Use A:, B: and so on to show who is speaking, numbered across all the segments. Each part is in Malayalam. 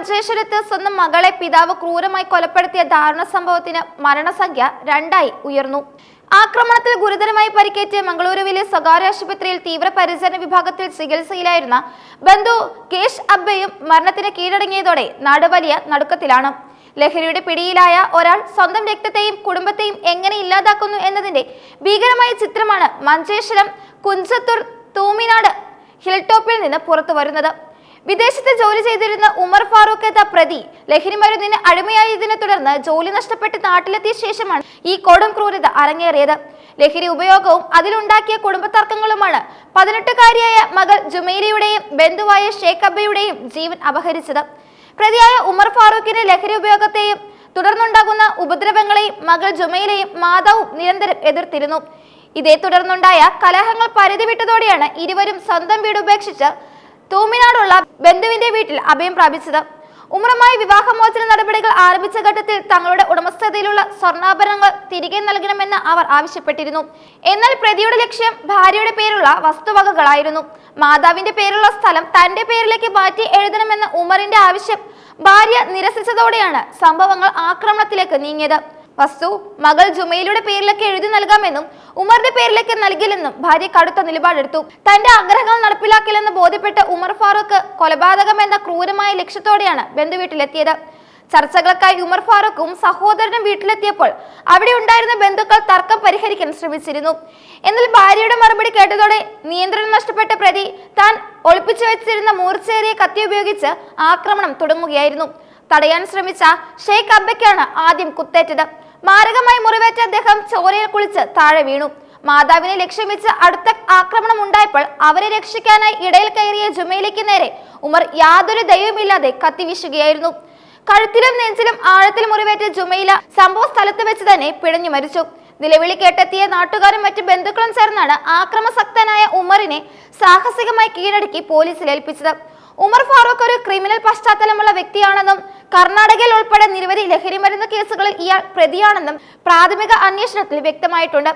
A: മഞ്ചേശ്വരത്ത് സ്വന്തം മകളെ പിതാവ് ക്രൂരമായി കൊലപ്പെടുത്തിയ ദാരുണ സംഭവത്തിന് മരണസംഖ്യ രണ്ടായി ഉയർന്നു. ആക്രമണത്തിൽ ഗുരുതരമായി പരിക്കേറ്റ് മംഗളൂരുവിലെ സ്വകാര്യ ആശുപത്രിയിൽ തീവ്രപരിചരണ വിഭാഗത്തിൽ ചികിത്സയിലായിരുന്ന ബന്ധു കേഷ് അബ്ബയും മരണത്തിന് കീഴടങ്ങിയതോടെ നാട് വലിയ നടുക്കത്തിലാണ്. ലഹരിയുടെ പിടിയിലായ ഒരാൾ സ്വന്തം രക്തത്തെയും കുടുംബത്തെയും എങ്ങനെ ഇല്ലാതാക്കുന്നു എന്നതിന്റെ ഭീകരമായ ചിത്രമാണ് മഞ്ചേശ്വരം കുഞ്ചത്തൂർ തൂമിനാട് ഹിൽടോപ്പിൽ നിന്ന് പുറത്തു വരുന്നത് വിദേശത്ത് ജോലി ചെയ്തിരുന്ന ഉമർ ഫാറൂഖ് എന്ന പ്രതി ലഹരി മരുന്നിന് അടിമയായതിനെ തുടർന്ന് ജോലി നഷ്ടപ്പെട്ട് നാട്ടിലെത്തിയ ശേഷമാണ് ഈ കൊടും ക്രൂരത അരങ്ങേറിയത്. ലഹരി ഉപയോഗവും അതിലുണ്ടാക്കിയ കുടുംബ തർക്കങ്ങളുമാണ് പതിനെട്ടുകാരിയായ മകൾ ജുമേരിയുടെയും ബന്ധുവായ ഷേഖ് അബ്ബയുടെയും ജീവൻ അപഹരിച്ചത്. പ്രതിയായ ഉമർ ഫാറൂഖിന്റെ ലഹരി ഉപയോഗത്തെയും തുടർന്നുണ്ടാകുന്ന ഉപദ്രവങ്ങളെയും മകൾ ജുമൈലയും മാതാവും നിരന്തരം എതിർത്തിരുന്നു. ഇതേ തുടർന്നുണ്ടായ കലഹങ്ങൾ പരിധി വിട്ടതോടെയാണ് ഇരുവരും സ്വന്തം വീട് ഉപേക്ഷിച്ച് തൂമിനാടുള്ള ബന്ധുവിന്റെ വീട്ടിൽ അഭയം പ്രാപിച്ചത്. ഉമറുമായി വിവാഹമോചന നടപടികൾ ആരംഭിച്ച ഘട്ടത്തിൽ തങ്ങളുടെ ഉടമസ്ഥതയിലുള്ള സ്വർണാഭരണങ്ങൾ തിരികെ നൽകണമെന്ന് അവർ ആവശ്യപ്പെട്ടിരുന്നു. എന്നാൽ പ്രതിയുടെ ലക്ഷ്യം ഭാര്യയുടെ പേരുള്ള വസ്തുവകകളായിരുന്നു. മാതാവിന്റെ പേരുള്ള സ്ഥലം തന്റെ പേരിലേക്ക് മാറ്റി എഴുതണമെന്ന ഉമറിന്റെ ആവശ്യം ഭാര്യ നിരസിച്ചതോടെയാണ് സംഭവങ്ങൾ ആക്രമണത്തിലേക്ക് നീങ്ങിയത്. വസ്തു മകൾ ജുമയിലൂടെ പേരിലൊക്കെ എഴുതി നൽകാമെന്നും ഉമറിന്റെ പേരിലൊക്കെ നൽകില്ലെന്നും ഭാര്യ കടുത്ത നിലപാടെടുത്തു. തന്റെ ആഗ്രഹങ്ങൾ നടപ്പിലാക്കില്ലെന്ന് ബോധ്യപ്പെട്ട ഉമർ ഫാറൂഖ് കൊലപാതകം എന്ന ക്രൂരമായ ലക്ഷ്യത്തോടെയാണ് ബന്ധുവീട്ടിലെത്തിയത്. ചർച്ചകൾക്കായി ഉമർ ഫാറൂഖും സഹോദരനും വീട്ടിലെത്തിയപ്പോൾ അവിടെ ഉണ്ടായിരുന്ന ബന്ധുക്കൾ തർക്കം പരിഹരിക്കാൻ ശ്രമിച്ചിരുന്നു. എന്നാൽ ഭാര്യയുടെ മറുപടി കേട്ടതോടെ നിയന്ത്രണം നഷ്ടപ്പെട്ട പ്രതി താൻ ഒളിപ്പിച്ചു വെച്ചിരുന്ന മൂർച്ചേറിയ കത്തി ഉപയോഗിച്ച് ആക്രമണം തുടങ്ങുകയായിരുന്നു. തടയാൻ ശ്രമിച്ച ഷെയ്ഖ് അബ്ബയ്ക്കാണ് ആദ്യം കുത്തേറ്റത്. മാരകമായി മുറിവേറ്റ അദ്ദേഹം ചോരയിൽ കുളിച്ച് താഴെ വീണു. മാതാവിനെ ലക്ഷ്യം വെച്ച് അടുത്ത ആക്രമണം ഉണ്ടായപ്പോൾ അവരെ രക്ഷിക്കാനായി ഇടയിൽ കയറിയ ജുമയിലേക്ക് നേരെ ഉമർ യാതൊരു ദയവുമില്ലാതെ കത്തിവീശുകയായിരുന്നു കഴുത്തിലും നെഞ്ചിലും ആഴത്തിൽ മുറിവേറ്റ ജുമയില സംഭവ സ്ഥലത്ത് വെച്ച് തന്നെ പിഴഞ്ഞു മരിച്ചു. നിലവിളി കേട്ടെത്തിയ നാട്ടുകാരും മറ്റു ബന്ധുക്കളും ചേർന്നാണ് ആക്രമസക്തനായ ഉമറിനെ സാഹസികമായി കീഴടക്കി പോലീസിൽ ഏൽപ്പിച്ചത്. ഉമർ ഫാറൂഖ് ഒരു ക്രിമിനൽ പശ്ചാത്തലമുള്ള വ്യക്തിയാണെന്നും കർണാടകയിൽ ഉൾപ്പെടെ നിരവധി ലഹരിമരുന്ന് കേസുകളിൽ ഇയാൾ പ്രതിയാണെന്നും പ്രാഥമിക അന്വേഷണത്തിൽ വ്യക്തമായിട്ടുണ്ട്.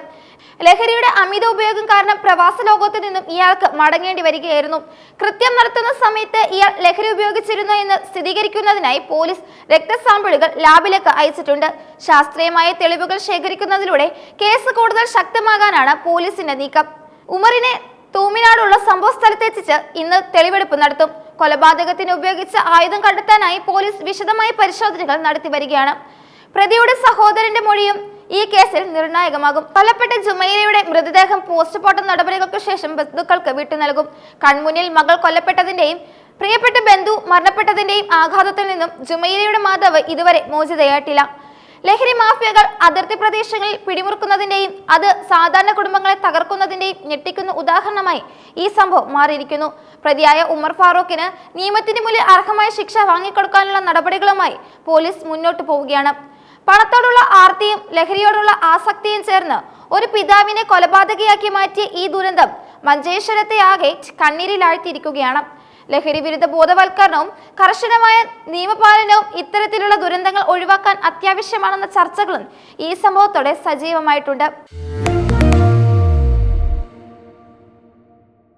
A: ലഹരിയുടെ അമിത ഉപയോഗം കാരണം പ്രവാസ ലോകത്തു നിന്നും ഇയാൾക്ക് മടങ്ങേണ്ടി വരികയായിരുന്നു. കൃത്യം നടത്തുന്ന സമയത്ത് ഇയാൾ ലഹരി ഉപയോഗിച്ചിരുന്നു എന്ന് സ്ഥിരീകരിക്കുന്നതിനായി പോലീസ് രക്തസാമ്പിളുകൾ ലാബിലേക്ക് അയച്ചിട്ടുണ്ട്. ശാസ്ത്രീയമായ തെളിവുകൾ ശേഖരിക്കുന്നതിലൂടെ കേസ് കൂടുതൽ ശക്തമാകാനാണ് പോലീസിന്റെ നീക്കം. ഉമറിനെ തൂമിനാടുള്ള സംഭവ സ്ഥലത്തെത്തിച്ച് ഇന്ന് തെളിവെടുപ്പ് നടത്തും. കൊലപാതകത്തിന് ഉപയോഗിച്ച ആയുധം കണ്ടെത്താനായി പോലീസ് വിശദമായ പരിശോധനകൾ നടത്തി വരികയാണ്. പ്രതിയുടെ സഹോദരന്റെ മൊഴിയും ഈ കേസിൽ നിർണായകമാകും. കൊല്ലപ്പെട്ട ജുമൈലയുടെ മൃതദേഹം പോസ്റ്റ്മോർട്ടം നടപടികൾക്ക് ശേഷം ബന്ധുക്കൾക്ക് വിട്ടു നൽകും. കൺമുന്നിൽ മകൾ കൊല്ലപ്പെട്ടതിന്റെയും പ്രിയപ്പെട്ട ബന്ധു മരണപ്പെട്ടതിന്റെയും ആഘാതത്തിൽ നിന്നും ജുമൈലയുടെ മാതാവ് ഇതുവരെ മോചിതയായിട്ടില്ല. ലഹരി മാഫിയകൾ അതിർത്തി പ്രദേശങ്ങളിൽ പിടിമുറുക്കുന്നതിന്റെയും അത് സാധാരണ കുടുംബങ്ങളെ തകർക്കുന്നതിന്റെയും ഞെട്ടിക്കുന്ന ഉദാഹരണമായി ഈ സംഭവം മാറിയിരിക്കുന്നു. പ്രതിയായ ഉമർ ഫാറൂഖിന് നിയമത്തിന് മുന്നിൽ അർഹമായ ശിക്ഷ വാങ്ങിക്കൊടുക്കാനുള്ള നടപടികളുമായി പോലീസ് മുന്നോട്ട് പോവുകയാണ്. പണത്തോടുള്ള ആർത്തിയും ലഹരിയോടുള്ള ആസക്തിയും ചേർന്ന് ഒരു പിതാവിനെ കൊലപാതകയാക്കി മാറ്റിയ ഈ ദുരന്തം മഞ്ചേശ്വരത്തെ ആകെ കണ്ണീരിലാഴ്ത്തിയിരിക്കുകയാണ്. ലഹരി വിരുദ്ധ ബോധവൽക്കരണവും കർശനമായ നിയമപാലനവും ഇത്തരത്തിലുള്ള ദുരന്തങ്ങൾ ഒഴിവാക്കാൻ അത്യാവശ്യമാണെന്ന ചർച്ചകളും ഈ സംഭവത്തോടെ സജീവമായിട്ടുണ്ട്.